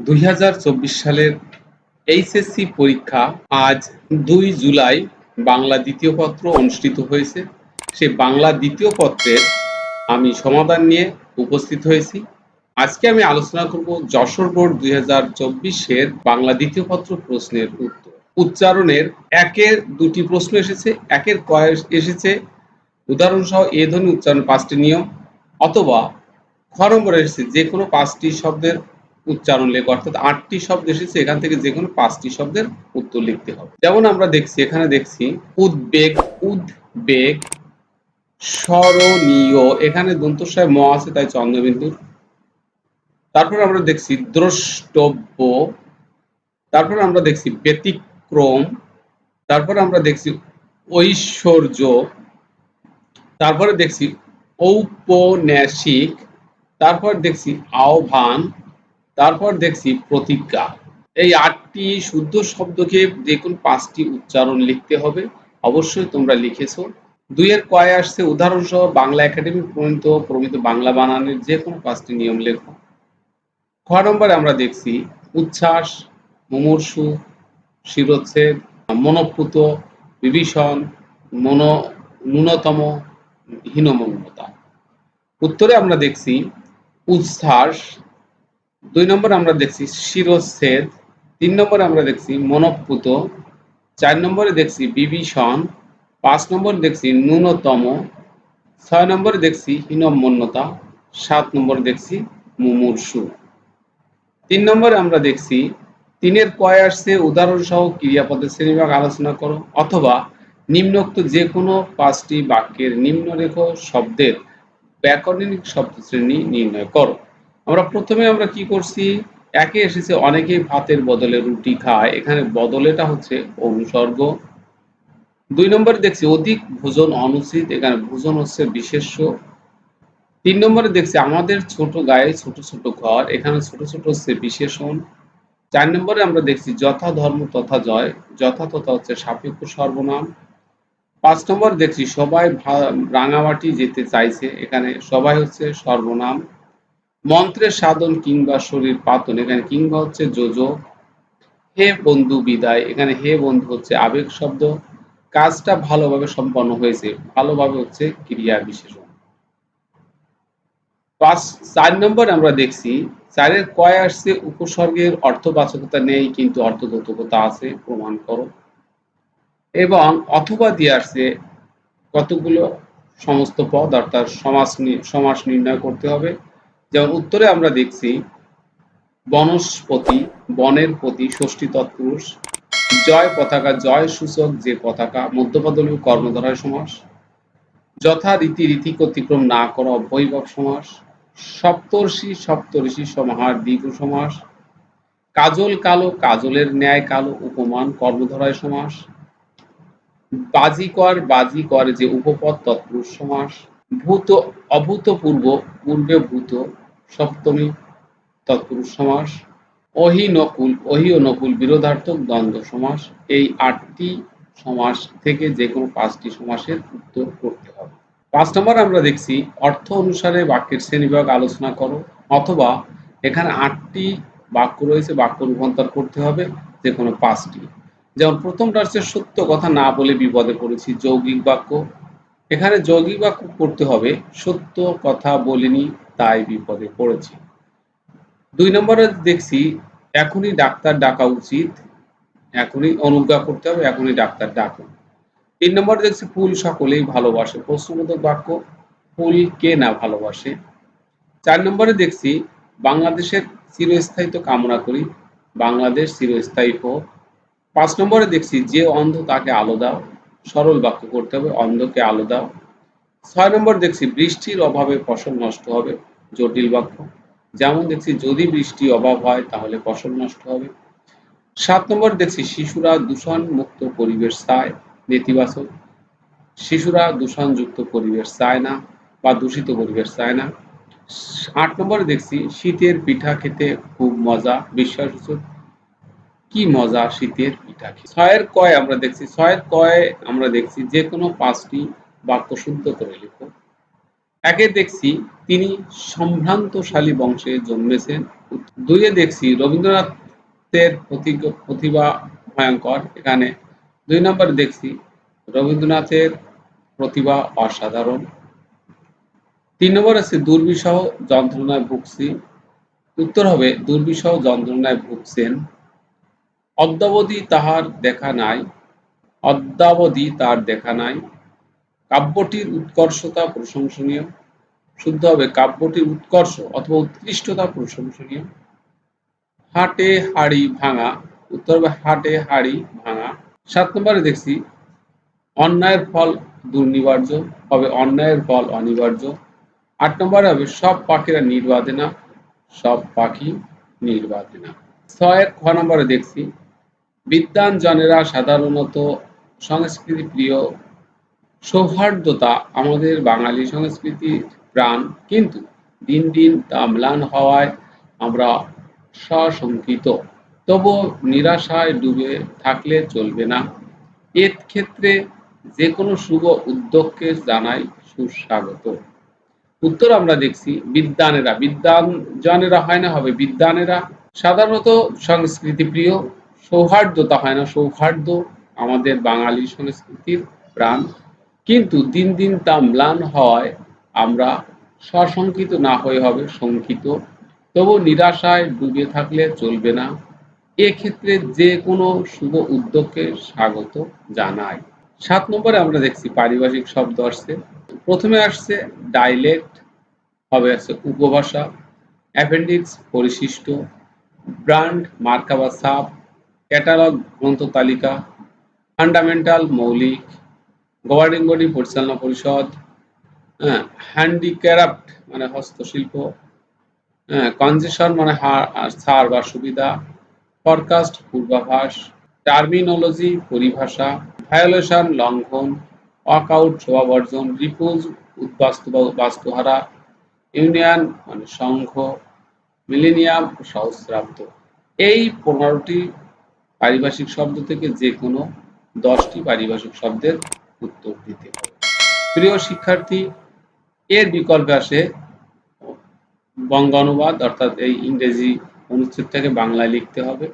দুই হাজার চব্বিশ সালের এইচএসসি পরীক্ষা আজ দুই জুলাই বাংলা দ্বিতীয় পত্র অনুষ্ঠিত হয়েছে। সেই বাংলা দ্বিতীয় পত্রের আমি সমাধান নিয়ে উপস্থিত হয়েছি। আজকে আমি আলোচনা করব যশোর বোর্ড দুই হাজার চব্বিশের বাংলা দ্বিতীয় পত্র প্রশ্নের উত্তর। উচ্চারণের একের দুটি প্রশ্ন এসেছে, একের কয় এসেছে? উদাহরণসহ এ ধরনের উচ্চারণ পাঁচটি নিয়ম, অথবা খ নম্বরে এসেছে যে কোনো পাঁচটি শব্দের উচ্চারণ লেখ, অর্থাৎ আটটি শব্দ এসেছে, এখান থেকে যে কোনো পাঁচটি শব্দের উত্তর লিখতে হবে। যেমন আমরা দেখছি, এখানে দেখছি, উদ্বেগ উদ্বেগ, স্মরণীয়, এখানে দন্তস্বয় ম আছে, তাই চন্দ্রবিন্দুর। তারপর আমরা দেখছি, দ্রষ্টব্য, তারপর আমরা দেখছি, ব্যতিক্রম, তারপর আমরা দেখছি, ঐশ্বর্য, তারপরে দেখছি, ঔপন্যাসিক, তারপর দেখছি, আহ্বান তারপর দেখছি প্রতিজ্ঞা। এই আটটি শুদ্ধ শব্দকে কোনো পাঁচটি উচ্চারণ লিখতে হবে। অবশ্যই তোমরা লিখেছো। দুইয়ের কয় আসছে? উদাহরণসহ বাংলা একাডেমি, প্রণীত প্রমিত বাংলা বানানের যে কোনো পাঁচটি নিয়ম লেখো। খ নম্বরে আমরা দেখছি, উচ্ছ্বাস, মুমূর্ষু, শিরোচ্ছেদ মনোপুত বিভীষণ, মন, ন্যূনতম, হীনমন্যতা। উত্তরে আমরা দেখছি, উচ্ছ্বাস দুই নম্বর আমরা দেখছি শিরচ্ছেদ, তিন নম্বরে আমরা দেখছি মনপুত চার নম্বরে দেখছি বিভীষণ, পাঁচ নম্বর দেখছি ন্যূনতম, ছয় নম্বরে দেখছি হীনমন্যতা, সাত নম্বরে দেখছি মুমূর্ষু। তিন নম্বরে আমরা দেখছি তিনের কয় আসছে উদাহরণ সহ ক্রিয়াপদের শ্রেণীভাগ আলোচনা করো, অথবা নিম্নোক্ত যে কোনো পাঁচটি বাক্যের নিম্নরেখ শব্দের ব্যাকরণিক শব্দ শ্রেণি নির্ণয় করো। আমরা প্রথমে আমরা কি করছি? একে এসেছে অনেকেই ভাতের বদলে রুটি খায়। এখানে বদলেটা হচ্ছে অনুসর্গ। দুই নম্বরে দেখছি অধিক ভোজন অনুচিত। এখানে ভোজন হচ্ছে বিশেষ্য। তিন নম্বরে দেখছি আমাদের ছোট গায়ে ছোট ছোট ঘর। এখানে ছোট ছোট হচ্ছে বিশেষণ। চার নম্বরে আমরা দেখছি যথা ধর্ম তথা জয়। যথা তথা হচ্ছে সাপেক্ষ সর্বনাম। পাঁচ নম্বর দেখছি সবাই রাঙামাটি যেতে চাইছে। এখানে সবাই হচ্ছে সর্বনাম। মন্ত্রের সাধন কিংবা শরীর পাতন, এখানে কিংবা হচ্ছে যোজক হে বন্ধু বিদায়, এখানে হে বন্ধু হচ্ছে আবেগ শব্দ। কাজটা ভালোভাবে সম্পন্ন হয়েছে, ভালোভাবে হচ্ছে ক্রিয়া বিশেষণ। পাঁচ, চার নম্বর আমরা দেখছি, চারের কয় আসছে, উপসর্গের অর্থবাচকতা নেই, কিন্তু অর্থগতকতা আছে, প্রমাণ করো। এবং অথবা দিয়ে আসছে কতগুলো সমস্ত পদ, অর্থাৎ সমাস সমাস নির্ণয় করতে হবে। যেমন উত্তরে আমরা দেখছি, বনস্পতি, বনের প্রতি ষষ্ঠী তৎপুরুষ, জয় পতাকা, জয় সূচক যে পতাকা মধ্যপদলী কর্মধারায় সমাস, যথা রীতি অতিক্রম না করা অবৈভব সমাস, সপ্তর্ষি সপ্তর্ষি সমাহার দীর্ঘ সমাস, কাজল কালো কাজলের ন্যায় কালো উপমান কর্মধারায় সমাস, বাজিকর বাজিকর যে উপপদ তৎপুরুষ সমাস ভূত, অভূতপূর্ব, পূর্বে ভূত, সপ্তমী, তৎপুরুষ সমাস, অহি নকুল অহি ও নকুল, বিরোধার্থক দ্বন্দ্ব সমাস। এই আটটি সমাস থেকে যে কোনো পাঁচটি সমাসের উত্তর করতে হবে। পাঁচ নম্বর আমরা দেখছি, অর্থ অনুসারে বাক্যের শ্রেণীবিভাগ আলোচনা করো, অথবা এখানে আটটি বাক্য রয়েছে, বাক্য রূপান্তর করতে হবে, যে কোনো পাঁচটি। যেমন প্রথমটা হচ্ছে সত্য কথা না বলে বিপদে পড়েছি, যৌগিক বাক্য এখানে যৌগিক বাক্য করতে হবে, সত্য কথা বলিনি, তাই বিপদে পড়েছি। দুই নম্বরে দেখছি, এখনই ডাক্তার ডাকা উচিত, এখনই অনুজ্ঞা করতে হবে, এখনই ডাক্তার ডাকুন। তিন নম্বরে দেখছি, ফুল সকলেই ভালোবাসে, প্রশ্নবোধক বাক্য, ফুল কে না ভালোবাসে? চার নম্বরে দেখছি, বাংলাদেশের চিরস্থায়ী তো কামনা করি, বাংলাদেশ চিরস্থায়ী হোক। পাঁচ নম্বরে দেখছি, যে অন্ধ তাকে আলো দাও সরল বাক্য করতে হবে, অন্ধকে আলো দাও। ছয় নম্বর দেখছি, বৃষ্টির অভাবে ফসল নষ্ট হবে, জটিল বাক্য। যেমন দেখছি, যদি বৃষ্টি অভাব হয়, তাহলে ফসল নষ্ট হবে। সাত নম্বর দেখছি, শিশুরা দূষণ মুক্ত পরিবেশ চায়, নেতিবাচক। শিশুরা দূষণযুক্ত পরিবেশ চায় না বা দূষিত পরিবেশ চায় না। আট নম্বরে দেখছি, শীতের পিঠা খেতে খুব মজা, বিশ্বাসসূচক। কি মজা শীতের পিঠা খেতে ছয়ের কয় আমরা দেখছি, ছয়ের কয় আমরা দেখছি, যে কোনো পাঁচটি বাক্য শুদ্ধ করে লিখো। একে দেখছি, তিনি সম্ভ্রান্তশালী বংশে জন্মেছেন। দুইয়ে দেখছি, রবীন্দ্রনাথের প্রতিভা ভয়ঙ্কর। এখানে দুই নম্বর দেখছি, রবীন্দ্রনাথের প্রতিভা অসাধারণ। তিন নম্বর আছে, দুর্বিষহ যন্ত্রণায় ভুগছি। উত্তর হবে, দুর্বিষহ যন্ত্রণায় ভুগছেন। অদ্যাবধি তাহার দেখা নাই, অদ্যাবধি তার দেখা নাই। কাব্যটির উৎকর্ষতা প্রশংসনীয়। শুদ্ধ হবে, কাব্যটির উৎকর্ষ অথবা উৎকৃষ্টতা প্রশংসনীয়। হাটে হাড়ি ভাঙা, উত্তর হবে হাটে হাড়ি ভাঙা। সাত নম্বরে দেখছি, অন্যায়ের ফল দুর্নিবার্য, হবে অন্যায়ের ফল অনিবার্য। আট নম্বরে হবে, সব পাখিরা নির্বাধে না, সব পাখি নির্বাধে না। ছয়ের খ নম্বরে দেখছি বিদ্যান জনেরা সাধারণত সংস্কৃতি প্রিয়। সৌহার্দ্যতা আমাদের বাঙালি সংস্কৃতির প্রাণ। কিন্তু দিন দিন তা ম্লান হওয়ায় আমরা সশঙ্কিত। তবু নিরাশায় ডুবে থাকলে চলবে না। এর ক্ষেত্রে যে কোনো শুভ উদ্যোগকে জানাই সুস্বাগত। উত্তর আমরা দেখছি বিদ্যানেরা বিদ্যান জনেরা হয় না হবে? বিদ্যানেরা সাধারণত সংস্কৃতি প্রিয়। সৌহার্দ্যতা হয় না সৌহার্দ্য আমাদের বাঙালি সংস্কৃতির প্রাণ। কিন্তু দিন দিন তা ম্লান হওয়ায় আমরা সশঙ্কিত না হয়ে হবে, শঙ্কিত। তবু নিরাশায় ডুবে থাকলে চলবে না। এক্ষেত্রে যে কোনো শুভ উদ্যোগকে স্বাগত জানাই। সাত নম্বরে আমরা দেখছি পারিভাষিক শব্দ আসছে। প্রথমে আসছে ডাইলেক্ট হবে আছে উপভাষা অ্যাপেন্ডিক্স পরিশিষ্ট ব্র্যান্ড মার্কা বা সাপ ক্যাটালগ, গ্রন্থ তালিকা, ফান্ডামেন্টাল, মৌলিক গভর্নিং পরিচালনা পরিষদ হ্যাঁ হ্যান্ডিক্রাফট মানে হস্তশিল্প হ্যাঁ কনজেশন মানে ছাড় বা সুবিধা, ফরকাস্ট, পূর্বাভাস, টার্মিনোলজি, পরিভাষা, ভায়োলেশন, লঙ্ঘন, ওয়াকআউট, শোভাবর্জন, রিপুজ, উদ্বাস্তু বাস্তুহারা, ইউনিয়ন মানে সংঘ, মিলেনিয়াম, সহস্রাব্দ। এই পনেরোটি পারিভাষিক শব্দ থেকে যে কোনো দশটি পারিভাষিক শব্দের উত্তর দিতে হবে। প্রিয় শিক্ষার্থী, এর বিকল্পে আসে বঙ্গানুবাদ, অর্থাৎ এই ইংরেজি অনুচ্ছেদটাকে বাংলায় লিখতে হবে।